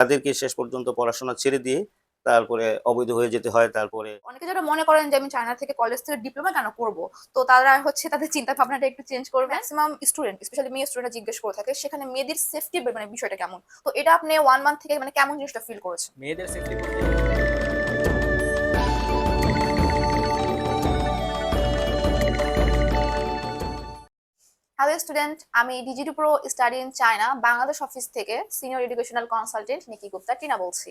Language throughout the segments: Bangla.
তাদেরকে শেষ পর্যন্ত পড়াশোনা ছেড়ে দিয়ে তারপরে অবৈধ হয়ে যেতে হয় তারপরে অনেকে যারা মনে করেন যে আমি চায়না থেকে কলেজ থেকে ডিপ্লোমা কেন করব? তো তারা হচ্ছে তাদের চিন্তা ভাবনাটা একটু চেঞ্জ করবে। ম্যাক্সিমাম স্টুডেন্ট স্পেশালি মেয়ে স্টুডেন্ট জিজ্ঞেস করে থাকে সেখানে মেয়েদের সেফটি মানে বিষয়টা কেমন? তো এটা আপনি ওয়ান মান্থ থেকে মানে কেমন জিনিসটা ফিল করেছেন? মেয়েদের সেফটি হ্যালো স্টুডেন্ট আমি DGT pro study in China Bangladesh office থেকে senior educational consultant Niki Gupta Tina বলছি।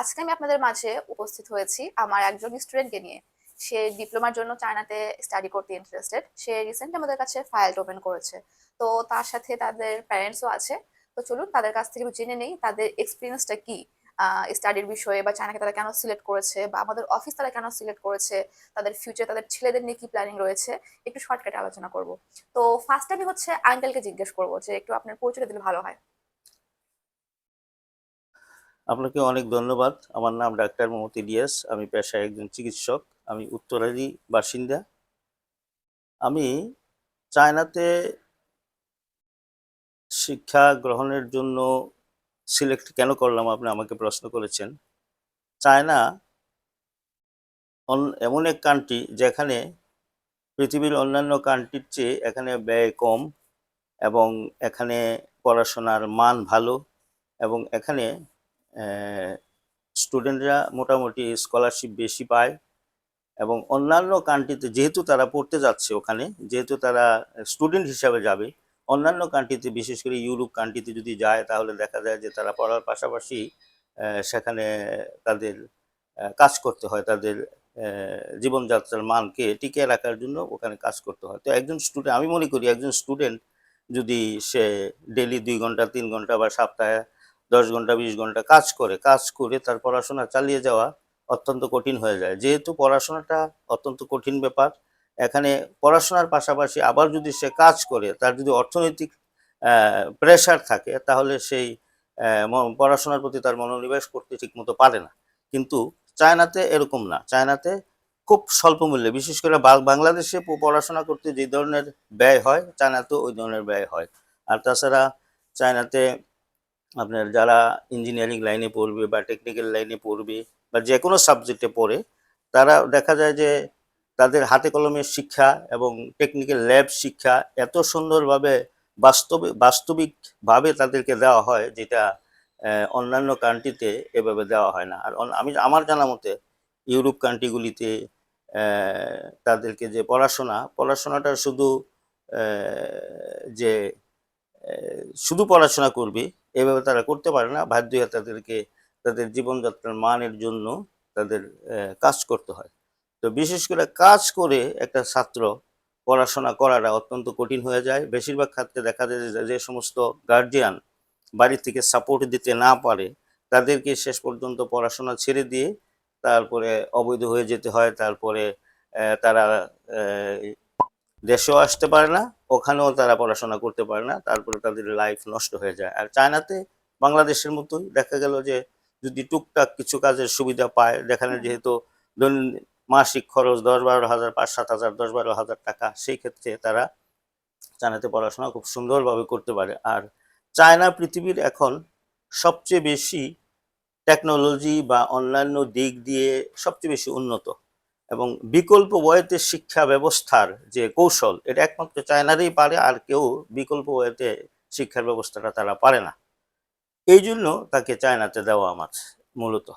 আজকে আমি আপনাদের মাঝে উপস্থিত হয়েছি আমার একজন স্টুডেন্টকে নিয়ে। সে ডিপ্লোমার জন্য চায়নাতে স্টাডি করতে ইন্টারেস্টেড সে রিসেন্ট আমাদের কাছে ফাইল ওপেন করেছে। তো তার সাথে তাদের প্যারেন্টসও আছে। তো চলুন তাদের কাছ থেকে জেনে নেই, তাদের এক্সপিরিয়েন্সটা কি? স্টাডির বিষয়ে বা চায়নাকে তারা কেন সিলেক্ট করেছে বা আমাদের অফিস তারা কেন সিলেক্ট করেছে, তাদের ফিউচার তাদের ছেলেদের নিয়ে কি প্ল্যানিং রয়েছে, একটু শর্টকাটে আলোচনা করব। তো ফার্স্ট আমি হচ্ছে আঙ্কেলকে জিজ্ঞেস করব যে একটু আপনার পরিচয় দিলে ভালো হয়। আপনাকে অনেক ধন্যবাদ। আমার নাম ডাক্তার মোহাম্মদ ইলিয়াস, আমি পেশায় একজন চিকিৎসক, আমি উত্তরারি বাসিন্দা। আমি চায়নাতে শিক্ষা গ্রহণের জন্য সিলেক্ট কেন করলাম আপনি আমাকে প্রশ্ন করেছেন? চায়না এমন এক কান্ট্রি যেখানে পৃথিবীর অন্যান্য কান্ট্রির চেয়ে এখানে ব্যয় কম এবং এখানে পড়াশোনার মান ভালো এবং এখানে স্টুডেন্টরা মোটামুটি স্কলারশিপ বেশি পায় এবং অন্যান্য কান্ট্রিতে যেহেতু তারা পড়তে যাচ্ছে ওখানে, যেহেতু তারা স্টুডেন্ট হিসাবে যাবে অন্যান্য কান্ট্রিতে বিশেষ করে ইউরোপ কান্ট্রিতে যদি যায়, তাহলে দেখা যায় যে তারা পড়ার পাশাপাশি সেখানে তাদের কাজ করতে হয়, তাদের জীবনযাত্রার মানকে টিকিয়ে রাখার জন্য ওখানে কাজ করতে হয়। তো একজন স্টুডেন্ট আমি মনে করি একজন স্টুডেন্ট যদি সে ডেলি দুই ঘণ্টা, তিন ঘণ্টা বা সপ্তাহে দশ ঘণ্টা, বিশ ঘণ্টা কাজ করে কাজ করে তার পড়াশোনা চালিয়ে যাওয়া অত্যন্ত কঠিন হয়ে যায়। যেহেতু পড়াশোনাটা অত্যন্ত কঠিন ব্যাপার এখানে পড়াশোনার পাশাপাশি আবার যদি সে কাজ করে, তার যদি অর্থনৈতিক প্রেশার থাকে, তাহলে সেই পড়াশোনার প্রতি তার মনোনিবেশ করতে ঠিকমতো পারে না। কিন্তু চায়নাতে এরকম না। চায়নাতে খুব স্বল্প মূল্যে, বিশেষ করে বাংলাদেশে পড়াশোনা করতে যে ধরনের ব্যয় হয়, চায়নাতেও ওই ধরনের ব্যয় হয়। আর তাছাড়া চায়নাতে আপনার যারা ইঞ্জিনিয়ারিং লাইনে পড়বে বা টেকনিক্যাল লাইনে পড়বে বা যে কোনো সাবজেক্টে পড়ে, তারা দেখা যায় যে তাদের হাতে কলমের শিক্ষা এবং টেকনিক্যাল ল্যাব শিক্ষা এত সুন্দরভাবে বাস্তবে, বাস্তবিকভাবে তাদেরকে দেওয়া হয় যেটা অন্যান্য কান্ট্রিতে এভাবে দেওয়া হয় না। আর আমি আমার জানা মতে ইউরোপ কান্ট্রিগুলিতে তাদেরকে যে পড়াশোনা, পড়াশোনাটা শুধু যে শুধু পড়াশোনা করবে, এভাবে তারা করতে পারে না। বাধ্য তাদেরকে, তাদের জীবনযাত্রার মানের জন্য তাদের কাজ করতে হয়। তো বিশেষ করে কাজ করে একটা ছাত্র পড়াশোনা করাটা অত্যন্ত কঠিন হয়ে যায়। বেশিরভাগ ক্ষেত্রে দেখা যায় যে সমস্ত গার্জিয়ান বাড়ি থেকে সাপোর্ট দিতে না পারে, তাদেরকে শেষ পর্যন্ত পড়াশোনা ছেড়ে দিয়ে তারপরে অবৈধ হয়ে যেতে হয়। তারপরে তারা দেশেও আসতে পারে না, ওখানেও তারা পড়াশোনা করতে পারে না, তারপরে তাদের লাইফ নষ্ট হয়ে যায়। আর চায়নাতে বাংলাদেশের মতোই দেখা গেল যে, যদি টুকটাক কিছু কাজের সুবিধা পায়, যেখানে যেহেতু মাসিক খরচ দশ বারো হাজার, পাঁচ সাত হাজার, দশ বারো হাজার টাকা। সেই ক্ষেত্রে তারা চায়নাতে পড়াশোনা খুব সুন্দরভাবে করতে পারে। আর চায়না পৃথিবীর এখন সবচেয়ে বেশি টেকনোলজি বা অন্যান্য দিক দিয়ে সবচেয়ে বেশি উন্নত। এবং বিকল্প ওয়েতে শিক্ষা ব্যবস্থার যে কৌশল, এটা একমাত্র চায়নারই পারে, আর কেউ বিকল্প ওয়েতে শিক্ষার ব্যবস্থাটা তারা পারে না। এই জন্য তাকে চায়নাতে দেওয়া আমার মূলত।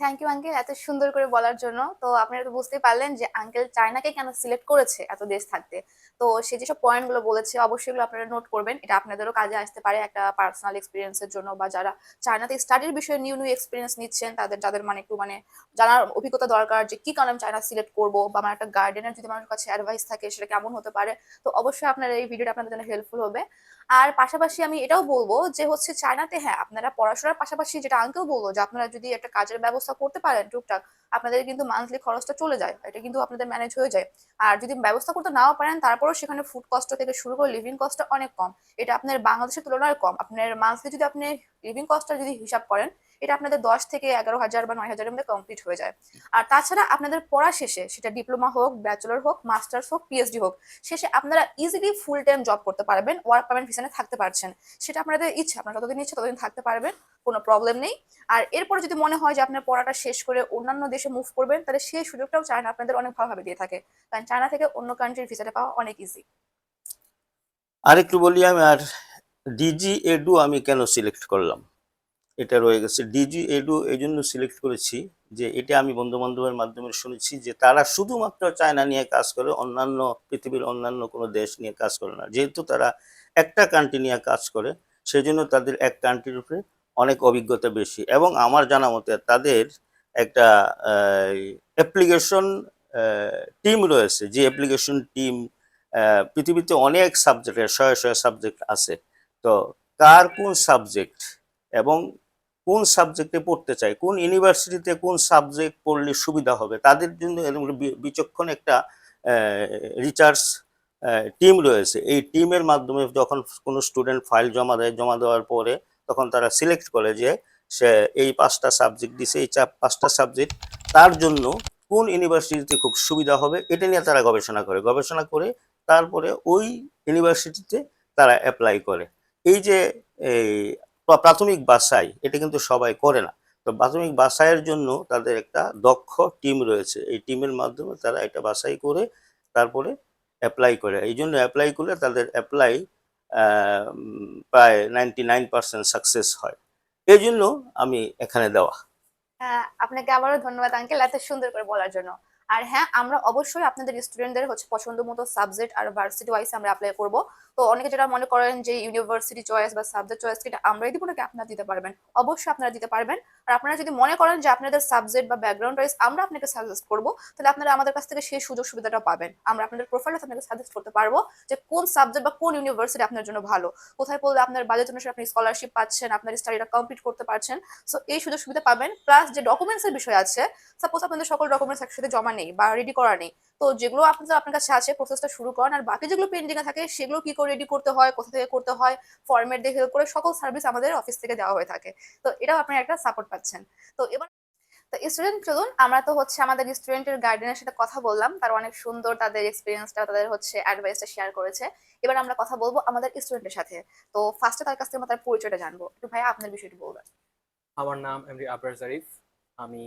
থ্যাংক ইউ আঙ্কেল এত সুন্দর করে বলার জন্য। তো আপনারা তো বুঝতেই পারলেন যে আঙ্কেল চায়নাকে কেন সিলেক্ট করেছে এত দেশ থাকতে। তো সে যেসব পয়েন্টগুলো বলেছে, অবশ্যই এগুলো আপনারা নোট করবেন। এটা আপনাদেরও কাজে আসতে পারে একটা পার্সোনাল এক্সপিরিয়েন্সের জন্য বা যারা চায়নাতে স্টাডির বিষয়ে নিউ নিউ এক্সপিরিয়েন্স নিচ্ছেন, তাদের, যাদের মানে একটু মানে জানার অভিজ্ঞতা দরকার যে কি কারণে আমি চায়না সিলেক্ট করব বা আমার একটা গার্ডেনের যদি আমার কাছে অ্যাডভাইস থাকে, সেটা কেমন হতে পারে। তো অবশ্যই আপনার এই ভিডিওটা আপনাদের জন্য হেল্পফুল হবে। আর পাশাপাশি আমি এটাও বলব যে হচ্ছে চায়নাতে হ্যাঁ আপনারা পড়াশোনার পাশাপাশি যেটা আঙ্কেল বলব যে আপনারা যদি একটা কাজের ব্যবস্থা করতে পারেন টুকটাক, আপনাদের কিন্তু মান্থলি খরচটা চলে যায়, এটা কিন্তু আপনাদের ম্যানেজ হয়ে যায়। আর যদি ব্যবস্থা করতে নাও পারেন, তারপরেও সেখানে ফুড কস্ট থেকে শুরু করে লিভিং কস্টটা অনেক কম। এটা আপনার বাংলাদেশের তুলনায় কম। আপনার মান্থলি যদি আপনি লিভিং কস্টটা যদি হিসাব করেন এটা আপনাদের দশ থেকে এগারো হাজার বা নয় হাজারের মধ্যে কমপ্লিট হয়ে যায়। আর তাছাড়া আপনাদের পড়া শেষে, সেটা ডিপ্লোমা হোক ব্যাচেলর হোক মাস্টার্স হোক পিএইচডি হোক, শেষে আপনারা ইজিলি ফুল টাইম জব করতে পারবেন ওয়ার্ক পারমেন্ট ভিসানে থাকতে পারছেন। সেটা আপনাদের ইচ্ছা, আপনারা যতদিন ইচ্ছা ততদিন থাকতে পারবেন, কোনো প্রবলেম নেই। আর এরপরে যদি মনে হয় যে আপনার পড়াটা শেষ করে অন্যান্য দেশে মুভ করবেন, তাহলে সেই সুযোগটাও চায়না আপনাদের অনেক ভালোভাবে দিয়ে থাকে। কারণ চায়না থেকে অন্য কান্ট্রির ভিসাটা পাওয়া অনেক ইজি আরেকটু বলি আমি, আর ডিজি এডু আমি কেন সিলেক্ট করলাম? এটা রয়ে গেছে। ডিজি এডু এই জন্য সিলেক্ট করেছি যে এটা আমি বন্ধু বান্ধবের মাধ্যমে শুনেছি যে তারা শুধুমাত্র চায়না নিয়ে কাজ করে, অন্যান্য পৃথিবীর অন্যান্য কোনো দেশ নিয়ে কাজ করে না। যেহেতু তারা একটা কান্ট্রি নিয়ে কাজ করে সেই জন্য তাদের এক কান্ট্রির উপরে অনেক অভিজ্ঞতা বেশি। এবং আমার জানা মতে তাদের একটা অ্যাপ্লিকেশন টিম রয়েছে। যে অ্যাপ্লিকেশন টিম পৃথিবীতে অনেক সাবজেক্টের শয়ে শয়ে সাবজেক্ট আছে। তো কার কোন সাবজেক্ট এবং কোন সাবজেক্টে পড়তে চায়, কোন ইউনিভার্সিটিতে কোন সাবজেক্ট পড়লে সুবিধা হবে, তাদের জন্য বিচক্ষণ একটা রিচার্জ টিম রয়েছে। এই টিমের মাধ্যমে যখন কোনো স্টুডেন্ট ফাইল জমা দেয়, জমা দেওয়ার পরে তখন তারা সিলেক্ট করে যে সে এই পাঁচটা সাবজেক্ট দিছে, এই পাঁচটা সাবজেক্ট তার জন্য কোন ইউনিভার্সিটিতে খুব সুবিধা হবে, এটা নিয়ে তারা গবেষণা করে। গবেষণা করে তারপরে ওই ইউনিভার্সিটিতে তারা অ্যাপ্লাই করে। এই যে প্রাথমিক বাছাই, এটা কিন্তু সবাই করে না। তো প্রাথমিক বাছাইয়ের জন্য তাদের একটা দক্ষ টিম রয়েছে। এই টিমের মাধ্যমে তারা এটা বাসাই করে তারপরে অ্যাপ্লাই করে। এই জন্য অ্যাপ্লাই করলে তাদের অ্যাপ্লাই প্রায় নাইনটি নাইন পার্সেন্ট সাকসেস হয়। এই জন্য আমি এখানে দেওয়া। হ্যাঁ আপনাকে আবারও ধন্যবাদ আঙ্কেল এত সুন্দর করে বলার জন্য। আর হ্যাঁ আমরা অবশ্যই আপনাদের স্টুডেন্টদের হচ্ছে পছন্দ মতো সাবজেক্ট আর ভার্সিটি ওয়াইজ আমরা অ্যাপ্লাই করব। তো অনেকে যেটা মনে করেন যে ইউনিভার্সিটি চয়েস বা সাবজেক্ট চয়েস এটা আমরাই দিব নাকি আপনারা দিতে পারবেন? অবশ্যই আপনারা দিতে পারবেন। আর আপনারা যদি মনে করেন যে আপনাদের সাবজেক্ট বা ব্যাকগ্রাউন্ড ওয়াইজ আমরা আপনাকে সাজেস্ট করব, তাহলে আপনারা আমাদের কাছ থেকে সেই সুযোগ সুবিধাটা পাবেন। আমরা আপনাদের প্রোফাইলে আপনাকে সাজেস্ট করতে পারব যে কোন সাবজেক্ট বা কোন ইউনিভার্সিটি আপনার জন্য ভালো। কোথায় পড়লে আপনার বাজেট অনুসারে আপনি স্কলারশিপ পাচ্ছেন, আপনার স্টাডিটা কমপ্লিট করতে পারছেন। সো এই সুযোগ সুবিধা পাবেন প্লাস যে ডকুমেন্টস এর বিষয় আছে সাপোজ আপনাদের সকল ডকুমেন্টস একসাথে জমা নেই বা রেডি করা নেই। তো যেগুলো আপনাদের আপনার কাছে আছে প্রসেসটা শুরু করেন। আর বাকি যেগুলো পেন্ডিং থাকে, সেগুলো কি করে রেডি করতে হয়, কোথা থেকে করতে হয় ফরম্যাট দেখে করে সকল সার্ভিস আমাদের অফিস থেকে দেওয়া হয়ে থাকে। তো এটাও আপনারা একটা সাপোর্ট পাচ্ছেন। তো এবার, তো স্টুডেন্ট চলুন, আমরা তো হচ্ছে আমাদের স্টুডেন্টের গার্ডেনের সাথে কথা বললাম। তার অনেক সুন্দর তাদের এক্সপিরিয়েন্সটা তাদের হচ্ছে অ্যাডভাইসটা শেয়ার করেছে। এবার আমরা কথা বলব আমাদের স্টুডেন্টের সাথে। তো ফার্স্টে তার কাছ থেকে আমরা তার পরিচয়টা জানব। একটু ভাইয়া আপনার বিষয়টি বলবেন। আমার নাম এমডি আবরার জারিফ আমি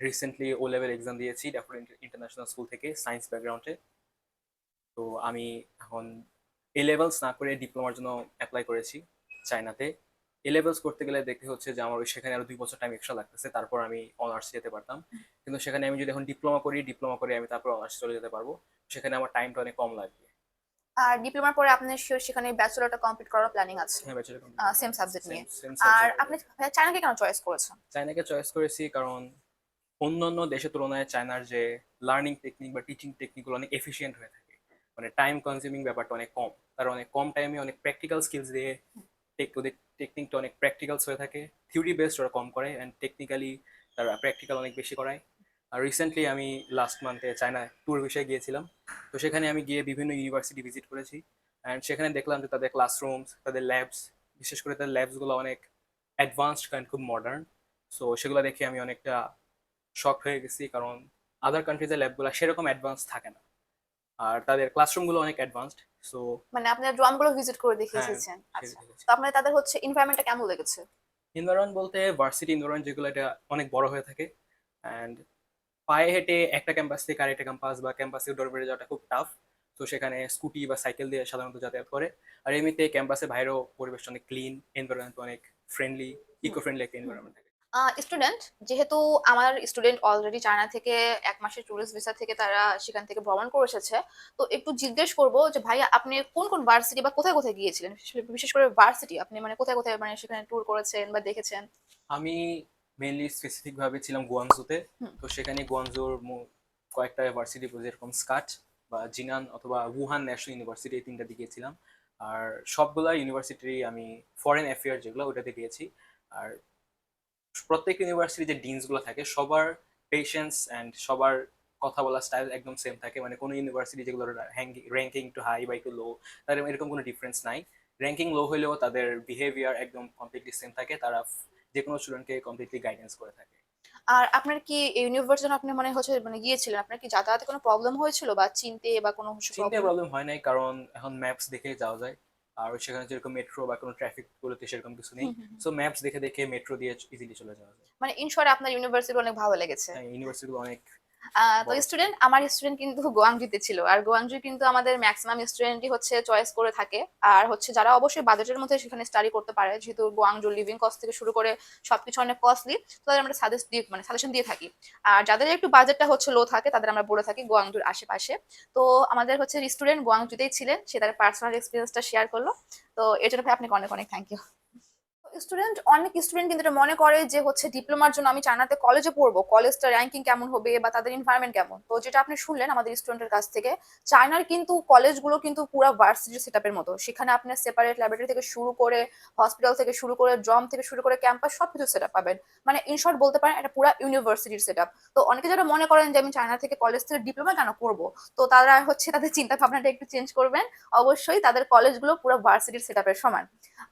রিসেন্টলি ও লেভেল এক্সাম দিয়েছি ড্যাফোড ইন্টারন্যাশনাল স্কুল থেকে সায়েন্স ব্যাকগ্রাউন্ডে তো আমি এখন এ লেভেলস না করে ডিপ্লোমার জন্য অ্যাপ্লাই করেছি চায়নাতে। এ লেভেলস করতে গেলে দেখতে হচ্ছে যে আমার সেখানে আরও দুই বছর টাইম এক্সট্রা লাগতেছে তারপর আমি অনার্স যেতে পারতাম। কিন্তু সেখানে আমি যদি এখন ডিপ্লোমা করি ডিপ্লোমা করে আমি তারপর অনার্স চলে যেতে পারব। সেখানে আমার টাইমটা অনেক কম লাগবে। আর ডিপ্লোমার পরে আপনার শিওর সেখানে ব্যাচেলরটা কমপ্লিট করার প্ল্যানিং আছে? হ্যাঁ ব্যাচেলর সেম সাবজেক্ট নিয়ে। আর আপনি চায়নাকে কেন চয়েস করেছেন? চায়নাকে চয়েস করেছি কারণ অন্যান্য দেশের তুলনায় চায়নার যে লার্নিং টেকনিক বা টিচিং টেকনিকগুলো অনেক এফিসিয়েন্ট হয়ে থাকে। মানে টাইম কনজিউমিং ব্যাপারটা অনেক কম। তারা অনেক কম টাইমে অনেক প্র্যাকটিক্যাল স্কিলস দিয়ে টেক ওদের টেকনিকটা অনেক প্র্যাকটিক্যালস হয়ে থাকে। থিওরি বেসড ওরা কম করে অ্যান্ড টেকনিক্যালি তারা প্র্যাকটিক্যাল অনেক বেশি করায়। আর রিসেন্টলি আমি লাস্ট মান্থে চায়না ট্যুর বিষয়ে গিয়েছিলাম। তো সেখানে আমি গিয়ে বিভিন্ন ইউনিভার্সিটি ভিজিট করেছি। অ্যান্ড সেখানে দেখলাম যে তাদের ক্লাসরুমস তাদের ল্যাবস বিশেষ করে তাদের ল্যাবসগুলো অনেক অ্যাডভান্সড অ্যান্ড খুব মডার্ন সো সেগুলো দেখে আমি অনেকটা শক হয়ে গেছি কারণ আদার কান্ট্রিজের ল্যাবগুলো সেরকম অ্যাডভান্স থাকে না। আর তাদের ক্লাসরুমগুলো অনেক অ্যাডভান্সড সো মানে আপনার ড্রামগুলো ভিজিট করে দেখে হ্যাঁ, এসেছেন আচ্ছা তো আপনার তাদের হচ্ছে এনভায়রনমেন্টটা কেমন লেগেছে? এনভায়রনমেন্ট বলতে ভার্সিটি এনভায়রনমেন্ট যেগুলো এটা অনেক বড় হয়ে থাকে। অ্যান্ড পায়ে হেঁটে একটা ক্যাম্পাস থেকে আরেকটা ক্যাম্পাস বা ক্যাম্পাসে ডরমেটে যাওয়াটা খুব টাফ তো সেখানে স্কুটি বা সাইকেল দিয়ে সাধারণত যাতায়াত করে। আর এমনিতে ক্যাম্পাসে বাইরেও পরিবেশটা অনেক ক্লিন এনভায়রনমেন্ট অনেক ফ্রেন্ডলি ইকো ফ্রেন্ডলি একটা এনভায়রনমেন্ট থাকে। স্টুডেন্ট যেহেতু আমার স্টুডেন্ট অলরেডি চায়না থেকে এক মাসের ট্যুরিস্ট ভিসা থেকে তারা সেখান থেকে ভ্রমণ করে এসেছে তো একটু জিজ্ঞেস করব যে ভাইয়া আপনি কোন কোন ভার্সিটি বা কোথায় কোথায় গিয়েছিলেন? বিশেষ- করে ভার্সিটি আপনি মানে কোথায় কোথায় মানে সেখানে ট্যুর করেছেন বা দেখেছেন? আমি মেইনলি স্পেসিফিক ভাবে ছিলাম গুয়াংজুতে তো সেখানে গুয়াংজুর কয়েকটা ভার্সিটি যেরকম স্কাট বা জিনান অথবা উহান ন্যাশনাল ইউনিভার্সিটি এই তিনটা দিকে ছিলাম। আর সবগুলা ইউনিভার্সিটি আমি ফরেন অ্যাফেয়ার যেগুলো ওটাতে গিয়েছি। আর প্রত্যেক ইউনিভার্সিটি যে ডিনসগুলো থাকে সবার পেশেন্স অ্যান্ড সবার কথা বলার স্টাইল একদম সেম থাকে। মানে কোনো ইউনিভার্সিটি যেগুলো র্যাঙ্কিং একটু হাই বা একটু লো তাদের এরকম কোনো ডিফারেন্স নাই। র্যাঙ্কিং লো হলেও তাদের বিহেভিয়ার একদম কমপ্লিটলি সেম থাকে তারা যে কোনো স্টুডেন্টকে কমপ্লিটলি গাইডেন্স করে থাকে। আর আপনার কি ইউনিভার্সিটি আপনি মানে হচ্ছে মানে গিয়েছিলেন আপনার কি যাতায়াতে কোনো প্রবলেম হয়েছিল বা চিনতে বা কোনো চিনতে প্রবলেম হয় নাই কারণ এখন ম্যাপস দেখে যাওয়া যায়। আর সেখানে যেরকম মেট্রো বা কোনো ট্রাফিক গুলোতে সেরকম কিছু নেই। সো ম্যাপস দেখে দেখে মেট্রো দিয়ে ইজিলি চলে যাওয়া যায়। মানে ইন শর্ট আপনার ইউনিভার্সিটি অনেক ভালো লেগেছে। ইউনিভার্সিটি অনেক আহ, তো স্টুডেন্ট আমার স্টুডেন্ট কিন্তু গোয়াংজুতে ছিল। আর গোয়াংজু কিন্তু আমাদের ম্যাক্সিমাম স্টুডেন্টই হচ্ছে চয়েস করে থাকে। আর হচ্ছে যারা অবশ্যই বাজেটের মধ্যে সেখানে স্টাডি করতে পারে যেহেতু গোয়াংজু লিভিং কস্ট থেকে শুরু করে সবকিছু অনেক কস্টলি তো তাদের আমরা সাজেস্ট দিয়ে মানে সাজেশন দিয়ে থাকি। আর যাদের একটু বাজেটটা হচ্ছে লো থাকে তাদের আমরা বলে থাকি গোয়াংজুর আশেপাশে। তো আমাদের হচ্ছে স্টুডেন্ট গোয়াংজুতেই ছিলেন সে তার পার্সোনাল এক্সপিরিয়েন্সটা শেয়ার করল। তো জন্য ভাই আপনাকে অনেক অনেক থ্যাংক ইউ স্টুডেন্ট, অনেক স্টুডেন্ট কিন্তু মনে করে যে হচ্ছে ডিপ্লোমার জন্য আমি চায়নাতে কলেজে পড়ব কলেজটা র্যাঙ্কিং কেমন হবে বা তাদের এনভায়রনমেন্ট কেমন? তো যেটা আপনি শুনলেন আমাদের স্টুডেন্টের কাছ থেকে, চায়নার কিন্তু কলেজগুলো কিন্তু পুরো ভার্সিটি সেটআপের মতো। সেখানে আপনি সেপারেট ল্যাবরেটরি থেকে শুরু করে হসপিটাল থেকে শুরু করে ড্রম থেকে শুরু করে ক্যাম্পাস সব সবকিছু সেটআপ পাবেন। মানে ইন শর্ট বলতে পারেন এটা পুরো ইউনিভার্সিটির সেটআপ তো অনেকে যারা মনে করেন যে আমি চায়না থেকে কলেজ থেকে ডিপ্লোমা কেন করব? তো তারা হচ্ছে তাদের চিন্তা ভাবনাটা একটু চেঞ্জ করবেন। অবশ্যই তাদের কলেজগুলো পুরো ভার্সিটির সেটআপের সমান।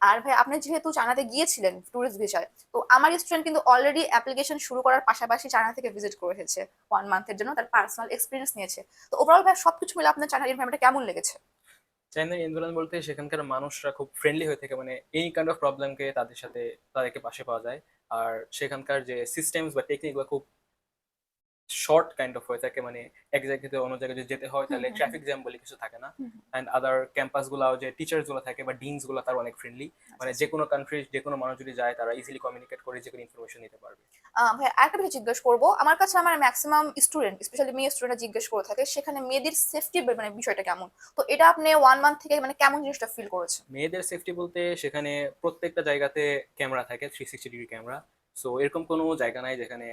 আর ভাই, আপনি যেহেতু চায়নাতে গিয়েছিলেন ট্যুরিস্ট ভিসায় তো আমার স্টুডেন্ট কিন্তু অলরেডি অ্যাপ্লিকেশন শুরু করার পাশাপাশি চায়না থেকে ভিজিট করে এসেছে ওয়ান মান্থের জন্য তার পার্সোনাল এক্সপিরিয়েন্স নিয়েছে। তো ওভারঅল ভাই, সবকিছু মিলে আপনার চায়নার এনভায়রনমেন্টটা কেমন লেগেছে? চাইনার এনভায়রনমেন্ট বলতে সেখানকার মানুষরা খুব ফ্রেন্ডলি হয়ে থাকে মানে এই কাইন্ড অফ প্রবলেমকে তাদের সাথে, তাদেরকে পাশে পাওয়া যায়। আর সেখানকার যে সিস্টেমস বা টেকনিকগুলো খুব শর্ট কাইন্ড অফ হয়ে থাকে মানে এক জায়গা থেকে অন্য জায়গায় যদি যেতে হয় তাহলে ট্রাফিক জ্যাম বলে কিছু থাকে না। অ্যান্ড আদার ক্যাম্পাস গুলাও যে টিচার্সগুলো থাকে বা ডিনসগুলো তার অনেক ফ্রেন্ডলি মানে যে কোনো কান্ট্রি যে কোনো মানুষ যদি যায় তারা ইজিলি কমিউনিকেট করে যে কোনো ইনফরমেশন নিতে পারবে। ভাই আরেকটা বিষয় জিজ্ঞেস করব। আমার কাছে আমার ম্যাক্সিমাম স্টুডেন্ট স্পেশালি মেয়ে স্টুডেন্ট জিজ্ঞেস করে থাকে সেখানে মেয়েদের সেফটি মানে বিষয়টা কেমন? তো এটা আপনি ওয়ান মান্থ থেকে মানে কেমন জিনিসটা ফিল করেছেন? মেয়েদের সেফটি বলতে সেখানে প্রত্যেকটা জায়গাতে ক্যামেরা থাকে three sixty degree camera so এরকম কোনো জায়গা নাই যেখানে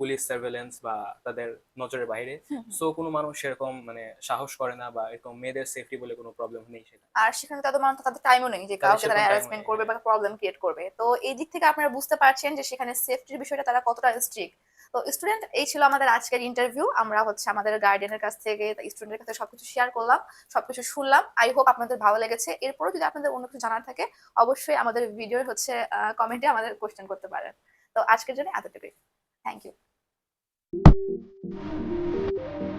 পুলিশ সার্ভেলেন্স বা তাদের নজরের বাইরে। সো কোনো মানুষ সেরকম মানে সাহস করে না বা এরকম মেয়েদের সেফটি বলে কোনো প্রবলেম নেই সেটা। আর সেখানে তাদের মানে তাদের টাইমও নেই যে কাউকে তারা হ্যারাসমেন্ট করবে বা প্রবলেম ক্রিয়েট করবে। তো এই দিক থেকে আপনারা বুঝতে পারছেন যে সেখানে সেফটির বিষয়টা তারা কতটা স্ট্রিক্ট তো স্টুডেন্ট এই ছিল আমাদের আজকের ইন্টারভিউ আমরা হচ্ছে আমাদের গার্ডিয়ানের কাছ থেকে স্টুডেন্টের কাছে সবকিছু শেয়ার করলাম সবকিছু শুনলাম। আই হোপ আপনাদের ভালো লেগেছে। এরপরও যদি আপনাদের অন্য কিছু জানার থাকে অবশ্যই আমাদের ভিডিও হচ্ছে কমেন্টে আমাদের কোয়েশ্চেন করতে পারেন। তো আজকের জন্য এতটুকুই। Thank you Thank you.